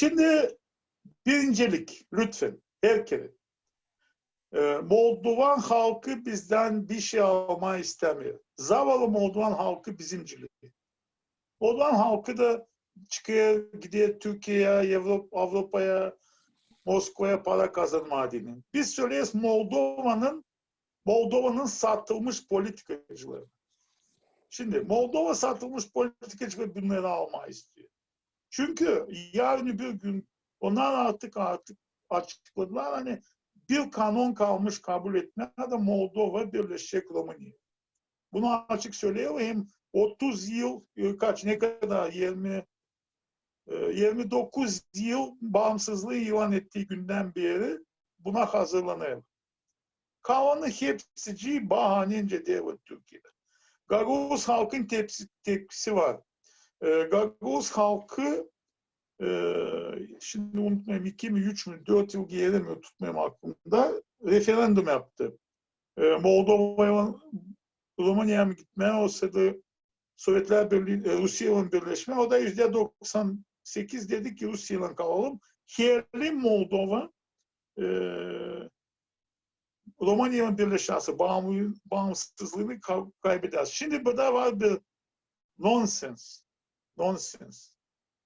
Şimdi birincilik lütfen herkese. Ee, Moldovan halkı bizden bir şey alma istemiyor. Zavallı Moldovan halkı bizimcilik. Moldovan halkı da çıkıyor, gidiyor Türkiye'ye, Avrupa, Avrupa'ya, Moskova'ya para kazanma adına. Biz söylüyoruz Moldova'nın Moldova'nın satılmış politikacıları. Şimdi Moldova satılmış politikacı bunları alma istiyor. Çünkü yarın bir gün onlar artık artık açıkladılar hani bir kanun kalmış kabul etmeye de Moldova birleşecek Romanya. Bunu açık söyleyeyim. 30 yıl kaç ne kadar 20 29 yıl bağımsızlığı ilan ettiği günden beri buna hazırlanıyor. Kalanı hepsici bahanence devlet Türkiye'de. Gagavuz halkın tepsi, tepkisi var. E, Gagavuz halkı e, şimdi unutmayayım iki mi üç mü dört yıl mi tutmayayım aklımda referandum yaptı. E, Moldova'ya Romanya'ya mı gitmeye olsa da Sovyetler Birliği, e, Rusya'nın birleşme o da yüzde 98 dedik ki Rusya'yla kalalım. Yerli Moldova e, Romanya'nın birleşmesi, bağımsızlığını kaybeder. Şimdi burada var bir nonsens. Nonsens.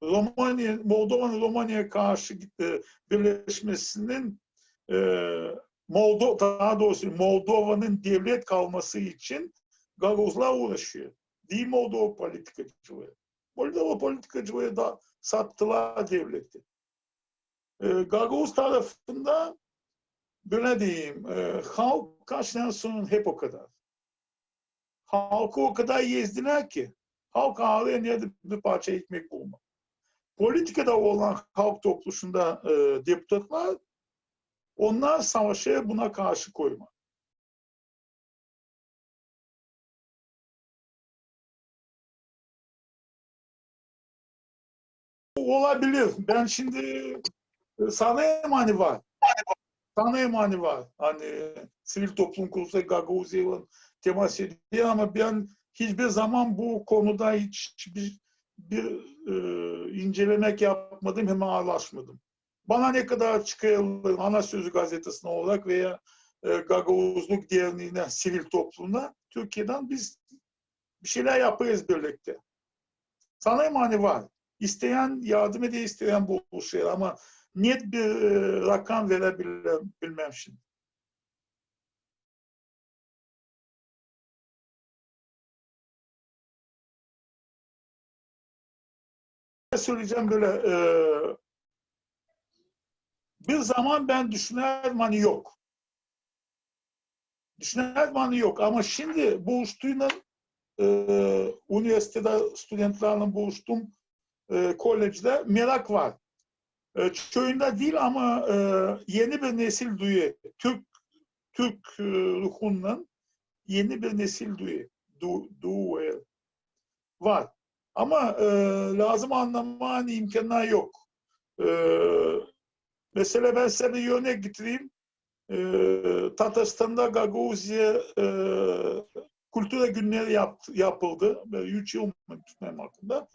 Romanya, Moldova'nın Romanya'ya karşı e, birleşmesinin e, Moldova, daha doğrusu Moldova'nın devlet kalması için Gagozlar uğraşıyor. Değil Moldova politikacılığı. Moldova politikacılığı da sattılar devleti. E, Gagavuz tarafında böyle diyeyim, e, halk kaçtan sonra hep o kadar. Halkı o kadar yezdiler ki halk ağrıya nerede bir parça ekmek bulmak. Politikada olan halk topluluğunda e, deputatlar onlar savaşa buna karşı koyma. Olabilir. Ben şimdi e, sana emani var. Sana emani var. Hani sivil toplum kuruluşu Gagauziyev'in temas ediyor ama ben hiçbir zaman bu konuda hiçbir bir e, incelemek yapmadım, hemen ağırlaşmadım. Bana ne kadar çıkarılır ana sözü gazetesine olarak veya e, Gagavuzluk Derneği'ne, sivil toplumuna Türkiye'den biz bir şeyler yaparız birlikte. Sana emani var. İsteyen yardım ede isteyen buluşuyor ama net bir e, rakam verebilmem şimdi. Söyleyeceğim böyle e, bir zaman ben düşünerdim hani yok. Düşünerdim hani yok ama şimdi buluştuğumda e, üniversitede studentlerle buluştum e, kolejde merak var. E, köyünde değil ama e, yeni bir nesil duyuyor. Türk Türk e, ruhundan yeni bir nesil duyuyor. Du, du, e, var. Ama e, lazım anlama hani imkanlar yok. E, mesela ben size bir örnek getireyim. E, Tataristan'da Gagavuzya e, kültüre günleri yaptı, yapıldı. Böyle üç yıl mı tutmayayım aklımda.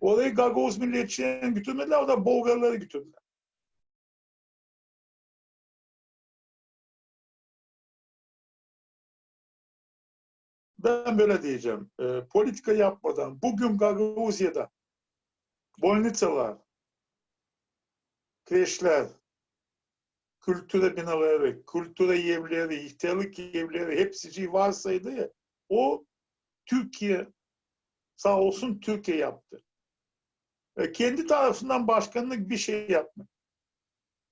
Orayı Gagavuz milliyetçilerini götürmediler, orada Bulgarları götürdüler. Ben böyle diyeceğim. E, politika yapmadan bugün Gagavuzya'da bolnitsalar, kreşler, kültüre binaları, kültüre evleri, ihtiyarlık evleri hepsi varsaydı ya, o Türkiye sağ olsun Türkiye yaptı. E, kendi tarafından başkanlık bir şey yapmadı.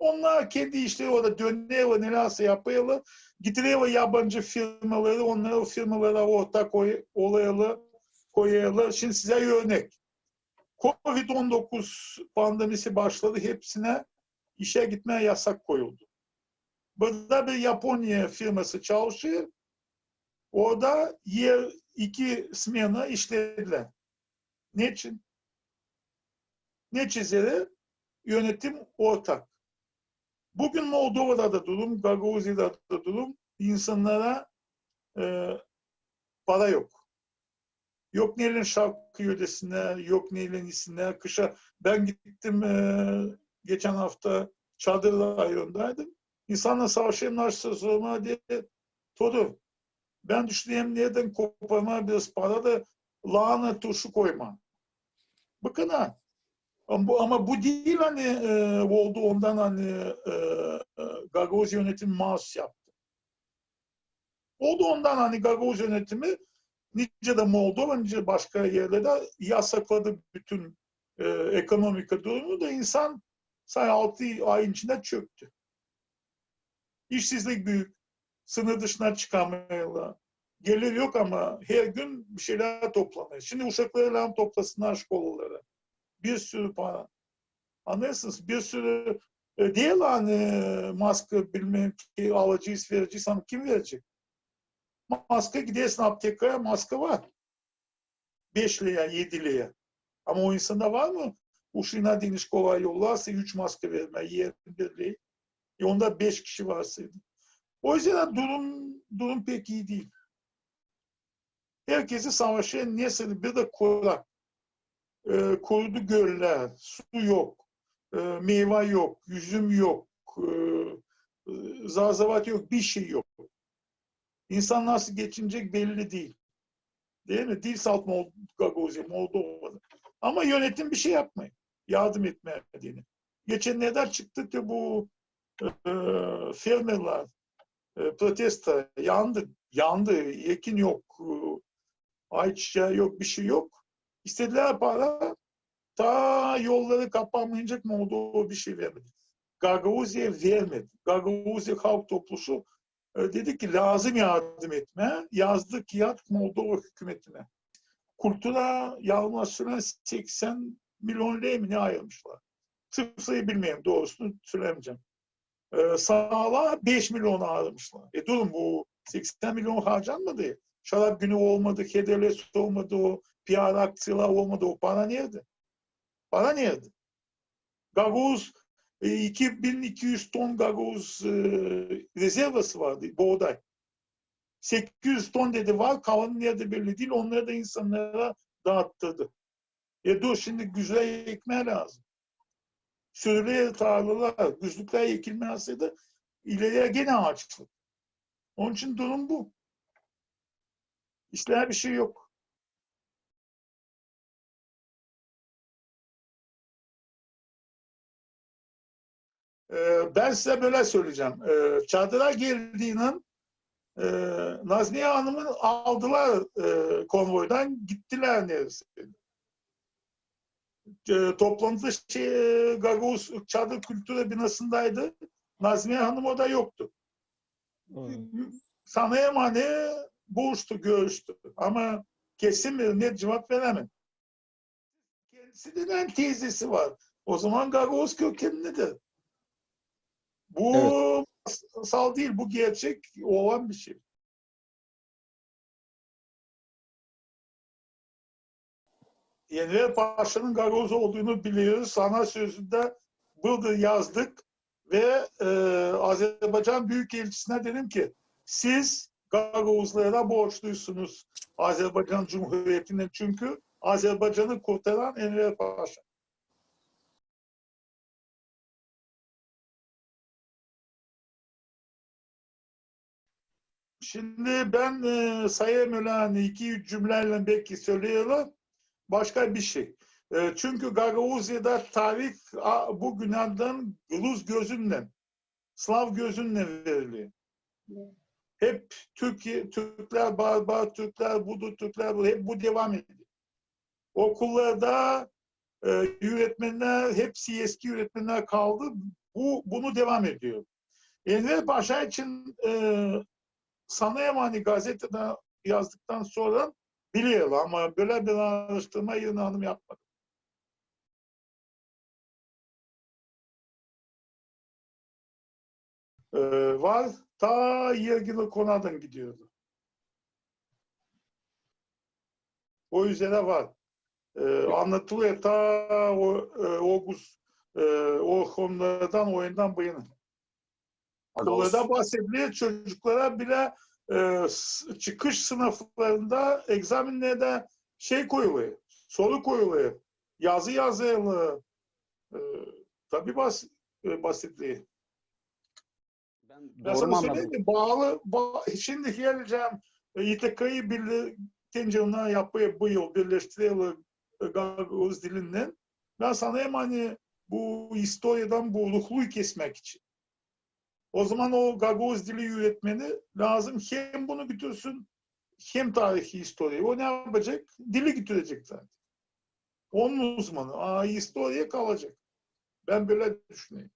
Onlar kendi işleri orada dönüyor, nelerse yapıyorlar. Gidiyor yabancı firmaları, onları o firmalara ortak koy, olayalı, koyayalı. Şimdi size örnek. Covid-19 pandemisi başladı. Hepsine işe gitmeye yasak koyuldu. Burada bir Japonya firması çalışıyor. Orada yer iki smena işlediler. Niçin? Ne çizeri? Yönetim ortak. Bugün Moldova'da da durum, Gagavuzya'da da durum insanlara e, para yok. Yok neylin şarkı yöresine, yok neylin isine. Kışa ben gittim e, geçen hafta çadır rayondaydım. İnsanla savaşayım narsızlığıma diye Todu. Ben düşüneyim nereden koparma biraz para da lahana turşu koyma. Bakın ha. Ama bu, ama bu değil hani e, oldu ondan hani e, e, Gagavuz yönetimi mahsus yaptı. Oldu ondan hani Gagavuz yönetimi nice de Moldova nice başka yerlerde yasakladı bütün e, ekonomik durumu da insan say 6 ay içinde çöktü. İşsizlik büyük. Sınır dışına çıkamıyorlar. Gelir yok ama her gün bir şeyler toplamaya. Şimdi uşakları lan toplasınlar şkolalara. Bir sürü para. Anlıyorsunuz? Bir sürü e, değil hani maske bilmem ki alacağız vereceğiz ama kim verecek? Maske gidersin aptekaya maske var. 5 liraya 7 liraya. Ama o insanda var mı? Uşina deniz kolay yollarsa 3 maske verme 21 liraya. E onda 5 kişi varsaydı. O yüzden durum durum pek iyi değil. Herkesi savaşa nesili bir de kurak. E, kurudu göller, su yok, e, meyve yok, yüzüm yok, e, zarzavat yok, bir şey yok. İnsan nasıl geçinecek belli değil. Değil mi? Dil salt Gagozya, Moldova'da. Ama yönetim bir şey yapmıyor. Yardım etmediğini. Geçenlerde çıktı ki bu e, fermerler e, protesto yandı. Yandı. Ekin yok. E, ayçiçeği yok. Bir şey yok. İstediler para. Ta yolları kapanmayacak Moldova bir şey vermedi. Gagavuzya vermedi. Gagavuzya halk toplusu e, dedi ki lazım yardım etme. Yazdı kağıt Moldova hükümetine. Kultura yalmasına 80 milyon mı ne ayırmışlar. Tıp sayı bilmiyorum doğrusunu söylemeyeceğim. Ee, sağlığa 5 milyon harcamışlar. E durun bu 80 milyon harcanmadı. Şarap günü olmadı, kederlesi olmadı, o PR aksiyalar olmadı. O para nerede? Para nerede? Gaguz e, 2200 ton gaguz e, rezervası vardı, buğday. 800 ton dedi var, kalanı nerede belli değil. Onları da insanlara dağıttırdı. E dur şimdi güzel ekmeğe lazım. Sürüle tarlalar, güzlükler ekilmezseydi ileriye gene ağaçlık. Onun için durum bu. İşler bir şey yok. Ee, ben size böyle söyleyeceğim. Ee, çadıra geldiğinin e, Nazmiye Hanım'ı aldılar e, konvoydan gittiler neredeyse. E, toplantı şey, e, Gagavuz Çadır Kültürü binasındaydı. Nazmiye Hanım o da yoktu. Hmm. Sanayım hani buluştu, görüştü. Ama kesin bir net cevap veremem. Kendisinin teyzesi var. O zaman Gagavuz kökenlidir. Bu masal değil, bu gerçek olan bir şey. Enver Paşa'nın Gagavuz olduğunu biliyoruz. Sana sözünde burada yazdık ve e, Azerbaycan Büyükelçisi'ne dedim ki siz Gagavuzlara borçluysunuz Azerbaycan Cumhuriyeti'ne çünkü Azerbaycan'ı kurtaran Enver Paşa. Şimdi ben e, sayayım hani iki üç cümleyle belki söylüyorum. Başka bir şey. E, çünkü Gagavuzya'da tarih a, bugünlerden Rus gözünden, Slav gözünden veriliyor. Hep Türkiye, Türkler, barbar Türkler, budur Türkler, budur, hep bu devam ediyor. Okullarda e, öğretmenler, hepsi eski öğretmenler kaldı. Bu bunu devam ediyor. Enver Paşa için e, sanayım hani gazetede yazdıktan sonra biliyor ama böyle bir araştırma yine hanım yapmadı. Ee, var ta ilgili konadan gidiyordu. O üzere var. Ee, anlatılıyor ta o e, Oğuz e, o konulardan oyundan yana. Okullarda bahsediliyor çocuklara bile e, çıkış sınıflarında egzaminlerde şey koyuluyor, soru koyuluyor, yazı yazılı, e, tabii bas, e, basitliği. Ben Ben doğru söyleyeyim mi? Bağlı, ba- şimdi geleceğim İTK'yı birlikte yapıyor bu yıl birleştiriyor e, Gagavuz dilinden. Ben sana hem hani bu historiadan bu ruhluyu kesmek için. O zaman o Gagavuz dili öğretmeni lazım hem bunu götürsün hem tarihi historiyı. O ne yapacak? Dili götürecek zaten. Onun uzmanı. Aa, historiye kalacak. Ben böyle düşünüyorum.